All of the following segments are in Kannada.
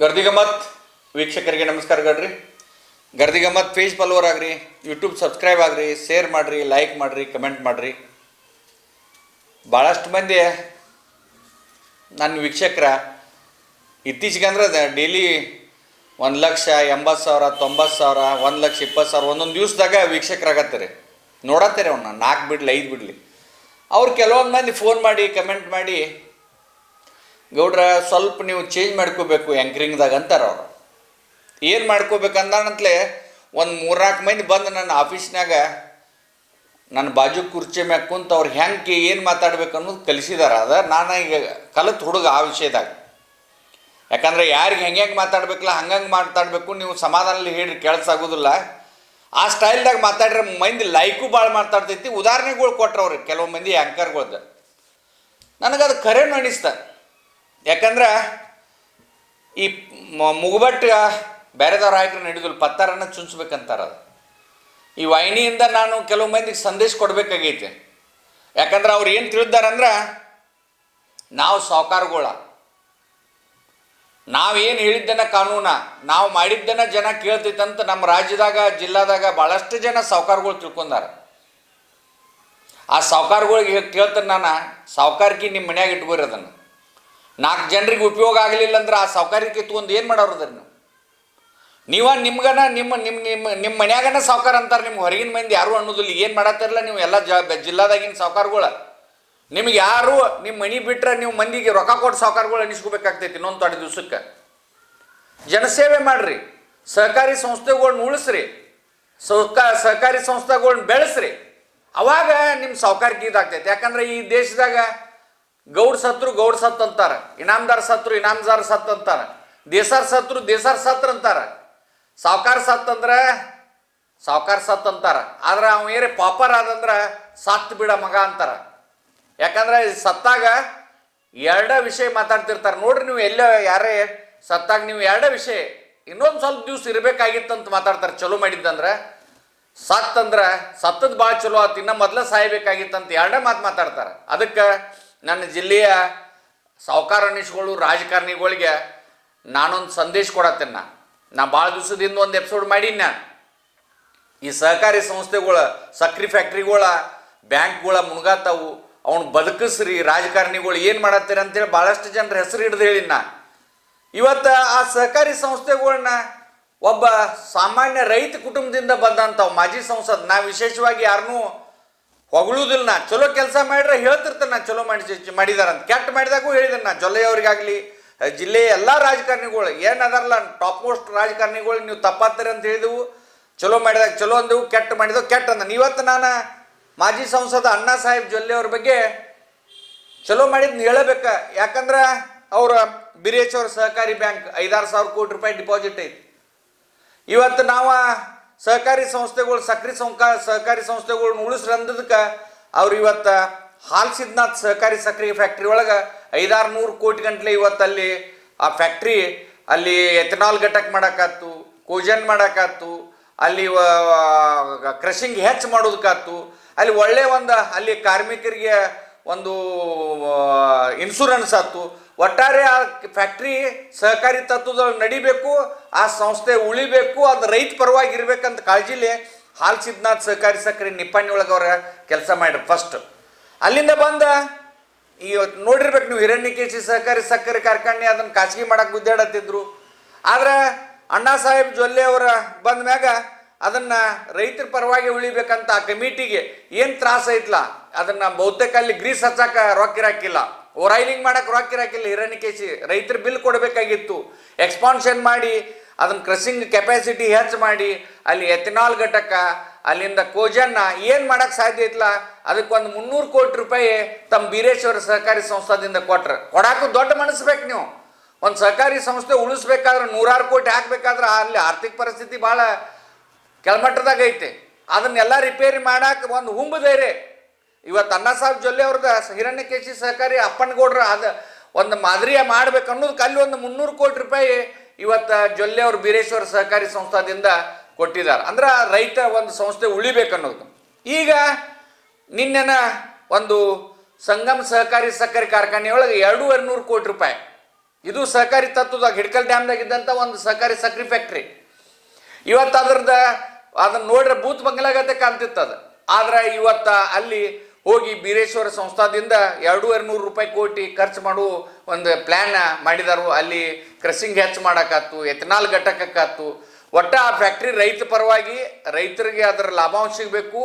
ಗರ್ದಿಗಮ್ಮತ್ ವೀಕ್ಷಕರಿಗೆ ನಮಸ್ಕಾರ ಗಡ್ರಿ. ಗರ್ದಿಗಮತ್ ಪೇಜ್ ಫಾಲೋವರ್ ಆಗ್ರಿ ಯೂಟ್ಯೂಬ್ ಸಬ್ಸ್ಕ್ರೈಬ್ ಆಗ್ರಿ ಶೇರ್ ಮಾಡಿರಿ ಲೈಕ್ ಮಾಡಿರಿ ಕಮೆಂಟ್ ಮಾಡಿರಿ. ಭಾಳಷ್ಟು ಮಂದಿ ನನ್ನ ವೀಕ್ಷಕರ ಇತ್ತೀಚೆಗೆ ಅಂದ್ರೆ ಡೈಲಿ ಒಂದು ಲಕ್ಷ ಎಂಬತ್ತು ಸಾವಿರ, ತೊಂಬತ್ತು ಸಾವಿರ, ಒಂದು ಲಕ್ಷ ಇಪ್ಪತ್ತು ಸಾವಿರ ಒಂದೊಂದು ದಿವ್ಸದಾಗ ವೀಕ್ಷಕರಾಗತ್ತಾರೆ ನೋಡತ್ತಾರೆ ಅವನ್ನ ನಾಲ್ಕು ಬಿಡ್ಲಿ, ಐದು ಬಿಡಲಿ. ಅವ್ರು ಕೆಲವೊಂದು ಮಂದಿ ಫೋನ್ ಮಾಡಿ ಕಮೆಂಟ್ ಮಾಡಿ ಗೌಡ್ರ, ಸ್ವಲ್ಪ ನೀವು ಚೇಂಜ್ ಮಾಡ್ಕೋಬೇಕು ಆ್ಯಂಕರಿಂಗ್ದಾಗ ಅಂತಾರೆ ಅವರು. ಏನು ಮಾಡ್ಕೋಬೇಕಂದಾನಂತಲೇ, ಒಂದು ಮೂರ್ನಾಲ್ಕು ಮಂದಿ ಬಂದು ನನ್ನ ಆಫೀಸ್ನಾಗ ನನ್ನ ಬಾಜು ಕುರ್ಚಿ ಮ್ಯಾಗ ಕುಂತು ಅವ್ರು ಹೆಂಗೆ ಏನು ಮಾತಾಡ್ಬೇಕು ಅನ್ನೋದು ಕಲಿಸಿದಾರ. ಅದ ನಾನು ಈಗ ಕಲಿತು ಹುಡುಗ ಆ ವಿಷಯದಾಗ. ಯಾಕಂದ್ರೆ ಯಾರಿಗೆ ಹೆಂಗೆ ಹೆಂಗೆ ಮಾತಾಡ್ಬೇಕಲ್ಲ ಹಂಗಂಗೆ ಮಾತಾಡಬೇಕು ನೀವು ಸಮಾಧಾನದಲ್ಲಿ ಹೇಳ್ರಿ, ಕೇಳಿಸಾಗೋದಿಲ್ಲ. ಆ ಸ್ಟೈಲ್ದಾಗ ಮಾತಾಡ್ರೆ ಮಂದಿ ಲೈಕು ಭಾಳ ಮಾತಾಡ್ತೈತಿ. ಉದಾಹರಣೆಗಳು ಕೊಟ್ರವ್ರಿ ಕೆಲವು ಮಂದಿ ಆ್ಯಂಕರ್ಗಳ್ದು ನನಗದು ಖರೇನು ಅನಿಸ್ತ. ಯಾಕಂದ್ರೆ ಈ ಮುಗುಬಟ್ಟ ಬೇರೆದವ್ರು ಹಾಕಿದ್ರೆ ನಡೆದಿಲ್ಲ ಪತ್ತಾರನ್ನ ಚುಂಚ್ಬೇಕಂತಾರೆ ಅದು. ಈ ವಾಹಿನಿಯಿಂದ ನಾನು ಕೆಲವು ಮಂದಿಗೆ ಸಂದೇಶ ಕೊಡಬೇಕಾಗೈತೆ. ಯಾಕಂದ್ರೆ ಅವ್ರು ಏನು ತಿಳಿದಾರಂದ್ರೆ, ನಾವು ಸಾವುಕಾರಗಳ. ನಾವೇನು ಹೇಳಿದ್ದನ ಕಾನೂನ, ನಾವು ಮಾಡಿದ್ದನ ಜನ ಕೇಳ್ತೈತಂತ ನಮ್ಮ ರಾಜ್ಯದಾಗ, ಜಿಲ್ಲಾದಾಗ ಭಾಳಷ್ಟು ಜನ ಸಾವುಕಾರಗಳು ತಿಳ್ಕೊಂಡಾರ. ಆ ಸಾವುಕಾರಗಳಿಗೆ ಕೇಳ್ತಾನೆ ನಾನು ಸಾವುಕಾರಿಕೆ ನಿಮ್ಮ ಮನ್ಯಾಗ ಇಟ್ಕೋರಿ ಅದನ್ನು. ನಾಲ್ಕು ಜನರಿಗೆ ಉಪಯೋಗ ಆಗಲಿಲ್ಲ ಅಂದ್ರೆ ಆ ಸಾವುಕಾರಿಕೆ ತೊಗೊಂಡು ಏನು ಮಾಡೋರು ನೀವು? ನೀವ ನಿಮ್ಗನ ನಿಮ್ಮ ನಿಮ್ಮ ನಿಮ್ಮ ನಿಮ್ಮ ಮನ್ಯಾಗನ ಸಾವುಕಾರ ಅಂತಾರೆ, ನಿಮ್ಮ ಹೊರಗಿನ ಮಂದಿ ಯಾರು ಅನ್ನೋದಿಲ್ಲ ಏನು ಮಾಡತ್ತಿರಲ್ಲ ನೀವು? ಎಲ್ಲ ಜ ಜಿಲ್ಲಾದಾಗಿನ ಸಾವುಕಾರಗಳು. ನಿಮ್ಗೆ ಯಾರು ನಿಮ್ಮ ಮನೆ ಬಿಟ್ಟರೆ ನೀವು ಮಂದಿಗೆ ರೊಕ್ಕ ಕೊಟ್ಟು ಸಾವುಕಾರಗಳು ಅನಿಸ್ಕೋಬೇಕಾಗ್ತೈತಿ ಇನ್ನೊಂದು ತಡೆ ದಿವ್ಸಕ್ಕೆ. ಜನಸೇವೆ ಮಾಡ್ರಿ. ಸಹಕಾರಿ ಸಂಸ್ಥೆಗಳನ್ನ ಉಳಿಸ್ರಿ. ಸಹಕ ಸಹಕಾರಿ ಸಂಸ್ಥೆಗಳನ್ನ ಬೆಳೆಸ್ರಿ. ಅವಾಗ ನಿಮ್ಮ ಸಾವುಕಾರಕ್ಕೆ ಇದಾಗ್ತೈತಿ. ಯಾಕಂದ್ರೆ ಈ ದೇಶದಾಗ ಗೌಡ್ ಸತ್ರು ಗೌಡ್ ಸತ್ ಅಂತಾರ. ಇನಾಮದಾರ್ ಸತ್ರು ಇನಾಮದಾರ್ ಸತ್ ಅಂತಾರ. ದೇಸಾರ್ ಸತ್ರು ದೇಸಾರ್ ಸತ್ರ ಅಂತಾರ. ಸಾವುಕಾರ ಸತ್ ಅಂದ್ರೆ ಸಾವುಕಾರ ಸತ್ ಅಂತಾರ. ಆದ್ರೆ ಅವ ಏನೇ ಪಾಪರ್ ಆದಂದ್ರೆ ಸತ್ ಬಿಡ ಮಗ ಅಂತಾರ. ಯಾಕಂದ್ರೆ ಸತ್ತಾಗ ಎರಡ ವಿಷಯ ಮಾತಾಡ್ತಿರ್ತಾರೆ. ನೋಡ್ರಿ ನೀವು ಎಲ್ಲ ಯಾರೇ ಸತ್ತಾಗ ನೀವು ಎರಡ ವಿಷಯ ಇನ್ನೊಂದು ಸ್ವಲ್ಪ ದಿವ್ಸ ಅಂತ ಮಾತಾಡ್ತಾರೆ. ಚಲೋ ಮಾಡಿದ್ದಂದ್ರೆ ಸತ್ ಅಂದ್ರೆ ಸತ್ತದ ಭಾಳ ಚಲೋ ಆತು. ಇನ್ನ ಮೊದಲ ಸಾಯ್ಬೇಕಾಗಿತ್ತಂತ ಎರಡೇ ಮಾತು ಮಾತಾಡ್ತಾರೆ. ಅದಕ್ಕೆ ನನ್ನ ಜಿಲ್ಲೆಯ ಸಾಹುಕಾರ ಅನಿಸ್ಗಳು ರಾಜಕಾರಣಿಗಳಿಗೆ ನಾನೊಂದು ಸಂದೇಶ ಕೊಡತ್ತೇನೆ ನಾ ನಾ ಭಾಳ ದಿವಸದಿಂದ ಒಂದು ಎಪಿಸೋಡ್ ಮಾಡೀನಿ ನಾನು. ಈ ಸಹಕಾರಿ ಸಂಸ್ಥೆಗಳ, ಸಕ್ರಿ ಫ್ಯಾಕ್ಟ್ರಿಗಳ, ಬ್ಯಾಂಕ್ಗಳ ಮುನ್ಗಾತಾವು ಅವ್ನು ಬದುಕಿಸ್ರಿ, ರಾಜಕಾರಣಿಗಳು ಏನು ಮಾಡತ್ತೀರಿ ಅಂತೇಳಿ ಭಾಳಷ್ಟು ಜನರ ಹೆಸರು ಹಿಡಿದು ಹೇಳಿನ ಇವತ್ತು ಆ ಸಹಕಾರಿ ಸಂಸ್ಥೆಗಳನ್ನ ಒಬ್ಬ ಸಾಮಾನ್ಯ ರೈತ ಕುಟುಂಬದಿಂದ ಬಂದಂಥವು ಮಾಜಿ ಸಂಸದ್, ನಾ ವಿಶೇಷವಾಗಿ ಯಾರನ್ನೂ ಹೊಗಳುದಿಲ್ಲ, ನಾ ಚಲೋ ಕೆಲಸ ಮಾಡಿದ್ರೆ ಹೇಳ್ತಿರ್ತೇನೆ, ನಾ ಚಲೋ ಮಾಡಿ ಮಾಡಿದಾರಂತ ಕೆಟ್ಟ ಮಾಡಿದಾಗೂ ಹೇಳಿದ್ದೇನೆ ನಾ ಜೊಲ್ಲೆಯವ್ರಿಗಾಗಲಿ ಜಿಲ್ಲೆಯ ಎಲ್ಲ ರಾಜಕಾರಣಿಗಳು ಏನದಾರಲ್ಲ ಟಾಪ್ ಮೋಸ್ಟ್ ರಾಜಕಾರಣಿಗಳು, ನೀವು ತಪ್ಪಾತ್ತೀರಿ ಅಂತ ಹೇಳಿದೆವು. ಚಲೋ ಮಾಡಿದಾಗ ಚಲೋ ಅಂದೆವು, ಕೆಟ್ಟ ಮಾಡಿದೆವು, ಕೆಟ್ಟ ಅಂದ. ಇವತ್ತು ನಾನು ಮಾಜಿ ಸಂಸದ ಅಣ್ಣಾ ಸಾಹೇಬ್ ಜೊಲ್ಲೆ ಅವ್ರ ಬಗ್ಗೆ ಚಲೋ ಮಾಡಿದ್ನ ಹೇಳಬೇಕ. ಯಾಕಂದ್ರೆ ಅವರ ಅವ್ರ ಸಹಕಾರಿ ಬ್ಯಾಂಕ್ ಐದಾರು ಸಾವಿರ ಕೋಟಿ ರೂಪಾಯಿ ಡಿಪಾಸಿಟ್ ಐತಿ. ಇವತ್ತು ನಾವು ಸಹಕಾರಿ ಸಂಸ್ಥೆಗಳು ಸಕ್ರಿ ಸಂಕ, ಸಹಕಾರಿ ಸಂಸ್ಥೆಗಳ್ನ ಉಳಿಸ್ರಿ ಅಂದದಕ್ಕೆ ಅವ್ರು ಇವತ್ತು ಹಾಲ್ಸಿದ್ನಾಥ್ ಸಹಕಾರಿ ಸಕ್ರೆ ಫ್ಯಾಕ್ಟ್ರಿ ಒಳಗೆ ಐದಾರು ನೂರು ಕೋಟಿ ಗಂಟ್ಲೆ ಇವತ್ತಲ್ಲಿ ಆ ಫ್ಯಾಕ್ಟ್ರಿ ಅಲ್ಲಿ ಎಥನಾಲ್ ಘಟಕ ಮಾಡೋಕ್ಕಾತು ಕೋಜನ್ ಮಾಡಕ್ಕಾತು ಅಲ್ಲಿ ಕ್ರಷಿಂಗ್ ಹೆಚ್ಚು ಮಾಡೋದಕ್ಕಾತು ಅಲ್ಲಿ ಒಳ್ಳೆ ಒಂದು ಅಲ್ಲಿ ಕಾರ್ಮಿಕರಿಗೆ ಒಂದು ಇನ್ಶೂರೆನ್ಸ್ ಆಯ್ತು ಒಟ್ಟಾರೆ ಆ ಫ್ಯಾಕ್ಟ್ರಿ ಸಹಕಾರಿ ತತ್ವದೊಳಗೆ ನಡಿಬೇಕು, ಆ ಸಂಸ್ಥೆ ಉಳಿಬೇಕು, ಅದು ರೈತ ಪರವಾಗಿ ಇರಬೇಕಂತ ಕಾಳಜಿಲಿ ಹಾಲ್ ಸಿದ್ನಾಥ್ ಸಹಕಾರಿ ಸಕ್ಕರೆ ನಿಪ್ಪಾಣಿ ಒಳಗೆ ಅವ್ರ ಕೆಲಸ ಮಾಡ್ರಿ ಫಸ್ಟ್ ಅಲ್ಲಿಂದ ಬಂದ, ಈ ನೋಡಿರ್ಬೇಕು ನೀವು ಹಿರಣ್ಯಕೇಶಿ ಸಹಕಾರಿ ಸಕ್ಕರೆ ಕಾರ್ಖಾನೆ ಅದನ್ನು ಖಾಸಗಿ ಮಾಡಕ್ಕೆ ಗುದ್ದಾಡತ್ತಿದ್ರು. ಆದ್ರೆ ಅಣ್ಣಾ ಸಾಹೇಬ್ ಜೊಲ್ಲೆ ಅವರ ಬಂದ ಮ್ಯಾಗ ಅದನ್ನ ರೈತರ ಪರವಾಗಿ ಉಳಿಬೇಕಂತ ಆ ಕಮಿಟಿಗೆ ಏನು ತ್ರಾಸ ಐತ್ಲ, ಅದನ್ನ ಬಹುತೇಕ ಅಲ್ಲಿ ಗ್ರೀಸ್ ಹಚ್ಚಾಕ ರೊಕ್ಕ ಇರಾಕಿಲ್ಲ. ಓರೈಲಿಂಗ್ ಮಾಡಕ್ಕೆ ರೊಕ್ಕ ಇರಾಕಿಲ್ಲ. ಹಿರಣ್ಯಕೇಶಿ ರೈತರು ಬಿಲ್ ಕೊಡಬೇಕಾಗಿತ್ತು. ಎಕ್ಸ್ಪಾನ್ಷನ್ ಮಾಡಿ ಅದನ್ನ ಕ್ರಸಿಂಗ್ ಕೆಪಾಸಿಟಿ ಹೆಚ್ಚು ಮಾಡಿ, ಅಲ್ಲಿ ಎಥೆನಾಲ್ ಘಟಕ, ಅಲ್ಲಿಂದ ಕೋಜನ್ನ ಏನು ಮಾಡಕ್ಕೆ ಸಾಧ್ಯ ಐತ್ಲ ಅದಕ್ಕೊಂದು ಮುನ್ನೂರು ಕೋಟಿ ರೂಪಾಯಿ ತಮ್ಮ ಬೀರೇಶ್ವರ ಸಹಕಾರಿ ಸಂಸ್ಥಾದಿಂದ ಕೊಟ್ರ. ಕೊಡಾಕು ದೊಡ್ಡ ಮನಸ್ಬೇಕು ನೀವು. ಒಂದು ಸಹಕಾರಿ ಸಂಸ್ಥೆ ಉಳಿಸ್ಬೇಕಾದ್ರೆ ನೂರಾರು ಕೋಟಿ ಹಾಕ್ಬೇಕಾದ್ರೆ ಅಲ್ಲಿ ಆರ್ಥಿಕ ಪರಿಸ್ಥಿತಿ ಭಾಳ ಕೆಳಮಟ್ಟದಾಗ ಐತೆ. ಅದನ್ನೆಲ್ಲ ರಿಪೇರಿ ಮಾಡಕ್ಕೆ ಒಂದು ಹುಂಬ ಧೈರ್ಯ. ಇವತ್ತು ಅಣ್ಣ ಸಾಹೇಬ್ ಜೊಲ್ಲೆ ಅವ್ರದ ಹಿರಣ್ಯಕೇಶಿ ಸಹಕಾರಿ ಅಪ್ಪನಗೌಡ್ರ ಅದ ಒಂದು ಮಾದರಿಯ ಮಾಡ್ಬೇಕು ಅನ್ನೋದಕ್ಕೆ ಅಲ್ಲಿ ಒಂದು ಮುನ್ನೂರು ಕೋಟಿ ರೂಪಾಯಿ ಇವತ್ತು ಜೊಲ್ಲೆ ಅವ್ರ ಬೀರೇಶ್ವರ ಸಹಕಾರಿ ಸಂಸ್ಥಾದಿಂದ ಕೊಟ್ಟಿದ್ದಾರೆ. ಅಂದ್ರೆ ರೈತ ಒಂದು ಸಂಸ್ಥೆ ಉಳಿಬೇಕು ಅನ್ನೋದು. ಈಗ ನಿನ್ನೆನ ಒಂದು ಸಂಗಮ್ ಸಹಕಾರಿ ಸಕ್ಕರೆ ಕಾರ್ಖಾನೆಯೊಳಗೆ ಎರಡೂವರೆ ನೂರು ಕೋಟಿ ರೂಪಾಯಿ. ಇದು ಸಹಕಾರಿ ತತ್ವದಾಗ, ಹಿಡ್ಕಲ್ ಡ್ಯಾಮ್ದಾಗ ಇದ್ದಂಥ ಒಂದು ಸಹಕಾರಿ ಸಕ್ಕರೆ ಫ್ಯಾಕ್ಟ್ರಿ ಇವತ್ತು ಅದ್ರದ್ದು, ಅದನ್ನ ನೋಡ್ರೆ ಬೂತ್ ಬಂಗ್ಲಾಗತ್ತೆ ಕಾಣ್ತಿತ್ತು ಅದು. ಆದ್ರೆ ಇವತ್ತು ಅಲ್ಲಿ ಹೋಗಿ ಬೀರೇಶ್ವರ ಸಂಸ್ಥಾದಿಂದ ಎರಡೂವರೆ ನೂರು ರೂಪಾಯಿ ಕೋಟಿ ಖರ್ಚು ಮಾಡು ಒಂದು ಪ್ಲ್ಯಾನ್ ಮಾಡಿದಾರು. ಅಲ್ಲಿ ಕ್ರಸಿಂಗ್ ಹೆಚ್ಚು ಮಾಡೋಕ್ಕಾತು ಎಥನಾಲ್ ಘಟಕಕ್ಕಾತು ಒಟ್ಟು ಆ ಫ್ಯಾಕ್ಟ್ರಿ ರೈತ ಪರವಾಗಿ ರೈತರಿಗೆ ಅದರ ಲಾಭಾಂಶ ಸಿಗಬೇಕು,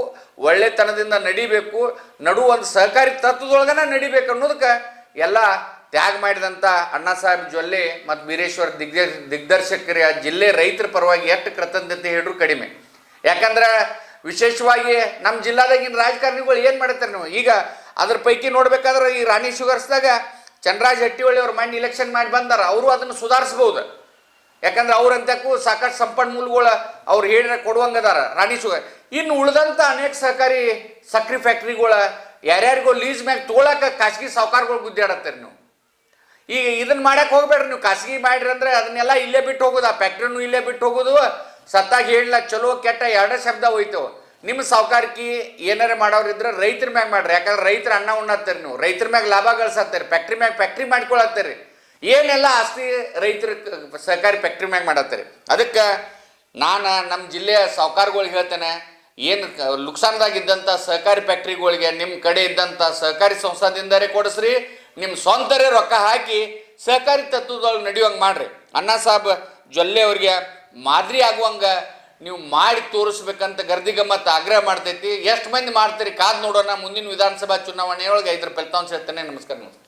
ಒಳ್ಳೆತನದಿಂದ ನಡಿಬೇಕು, ನಡು ಒಂದು ಸಹಕಾರಿ ತತ್ವದೊಳಗನ ನಡಿಬೇಕು ಅನ್ನೋದಕ್ಕೆ ಎಲ್ಲ ತ್ಯಾಗ ಮಾಡಿದಂಥ ಅಣ್ಣಾ ಸಾಹೇಬ್ ಜೊಲ್ಲೆ ಮತ್ತು ಬೀರೇಶ್ವರ ದಿಗ್ದ, ದಿಗ್ದರ್ಶಕರ ಜಿಲ್ಲೆ ರೈತರ ಪರವಾಗಿ ಎಷ್ಟು ಕೃತಜ್ಞತೆ ಹೇಳಿದ್ರು ಕಡಿಮೆ. ಯಾಕಂದ್ರೆ ವಿಶೇಷವಾಗಿ ನಮ್ಮ ಜಿಲ್ಲಾದಾಗಿನ ರಾಜಕಾರಣಿಗಳು ಏನು ಮಾಡ್ತಾರೆ ನೀವು? ಈಗ ಅದ್ರ ಪೈಕಿ ನೋಡ್ಬೇಕಾದ್ರೆ ಈ ರಾಣಿ ಶುಗರ್ಸ್ದಾಗ ಚಂದ್ರಾಜ್ ಹಟ್ಟಿಹೊಳಿ ಅವ್ರು ಮಣ್ಣು ಇಲೆಕ್ಷನ್ ಮಾಡಿ ಬಂದಾರ, ಅವರು ಅದನ್ನು ಸುಧಾರಿಸ್ಬೋದು. ಯಾಕಂದ್ರೆ ಅವ್ರಂತಕ್ಕೂ ಸಾಕಷ್ಟು ಸಂಪನ್ಮೂಲಗಳು ಅವ್ರು ಹೇಳಿದ್ರೆ ಕೊಡುವಂಗದಾರ ರಾಣಿ ಶುಗರ್. ಇನ್ನು ಉಳಿದಂಥ ಅನೇಕ ಸಹಕಾರಿ ಸಕ್ಕರೆ ಫ್ಯಾಕ್ಟ್ರಿಗಳ ಯಾರ್ಯಾರಿಗೋ ಲೀಸ್ ಮ್ಯಾಗ ತೊಗೊಳಕ್ಕೆ ಖಾಸಗಿ ಸಾವುಕಾರಗಳು ಗುದ್ದಾಡತ್ತಾರೆ ನೀವು. ಈಗ ಇದನ್ನ ಮಾಡಕ್ಕೆ ಹೋಗ್ಬೇಡ್ರಿ, ನೀವು ಖಾಸಗಿ ಮಾಡಿರಿ ಅಂದ್ರೆ ಅದನ್ನೆಲ್ಲ ಇಲ್ಲೇ ಬಿಟ್ಟು ಹೋಗೋದು, ಆ ಫ್ಯಾಕ್ಟ್ರಿನೂ ಇಲ್ಲೇ ಬಿಟ್ಟು ಹೋಗೋದು ಸತ್ತಾಗ ಹೇಳಲ್ಲ ಚಲೋ, ಕೆಟ್ಟ ಎರಡೇ ಶಬ್ದ ಹೋಯ್ತು. ನಿಮ್ಮ ಸಾವ್ಕಾರಕಿ ಏನಾರ ಮಾಡೋರಿದ್ರೆ ರೈತರ ಮ್ಯಾಗ ಮಾಡ್ರಿ. ಯಾಕಂದ್ರೆ ರೈತರ ಅನ್ನ ಉಣ್ಣತ್ತೀರಿ ನೀವು. ರೈತರ ಮ್ಯಾಗ ಲಾಭ ಗಳಿಸತ್ತೀರಿ ಫ್ಯಾಕ್ಟ್ರಿ ಮ್ಯಾಗ ಫ್ಯಾಕ್ಟ್ರಿ ಮಾಡ್ಕೊಳತ್ತೀರಿ. ಏನೆಲ್ಲ ಆಸ್ತಿ ರೈತರ ಸಹಕಾರಿ ಫ್ಯಾಕ್ಟ್ರಿ ಮ್ಯಾಗ ಮಾಡತ್ತೀರಿ. ಅದಕ್ಕೆ ನಾನು ನಮ್ಮ ಜಿಲ್ಲೆಯ ಸಾವುಕಾರಗಳಿಗೆ ಹೇಳ್ತೇನೆ. ಏನು ಲುಕ್ಸಾನ್ದಾಗಿದ್ದಂಥ ಸಹಕಾರಿ ಫ್ಯಾಕ್ಟ್ರಿಗಳಿಗೆ ನಿಮ್ಮ ಕಡೆ ಇದ್ದಂಥ ಸಹಕಾರಿ ಸಂಸ್ಥಾದಿಂದರೇ ಕೊಡಿಸ್ರಿ. ನಿಮ್ಮ ಸ್ವಂತರೇ ರೊಕ್ಕ ಹಾಕಿ ಸಹಕಾರಿ ತತ್ವದೊಳಗೆ ನಡೆಯುವಂಗೆ ಮಾಡ್ರಿ. ಅಣ್ಣಾ ಸಾಹೇಬ್ ಜೊಲ್ಲೆ ಅವ್ರಿಗೆ ಮಾದರಿ ಆಗುವಂಗ ನೀವು ಮಾಡಿ ತೋರಿಸ್ಬೇಕಂತ ಗರ್ದಿ ಗಮ್ಮತ್ತು ಆಗ್ರಹ ಮಾಡ್ತೈತಿ. ಎಷ್ಟು ಮಂದಿ ಮಾಡ್ತೀರಿ? ಕಾದ್ ನೋಡೋಣ, ಮುಂದಿನ ವಿಧಾನಸಭಾ ಚುನಾವಣೆಯೊಳಗೆ ಐದರ ಫಲಿತಾಂಶ ಹೇಳ್ತಾನೆ ನಮಸ್ಕಾರ ನಮಸ್ಕಾರ.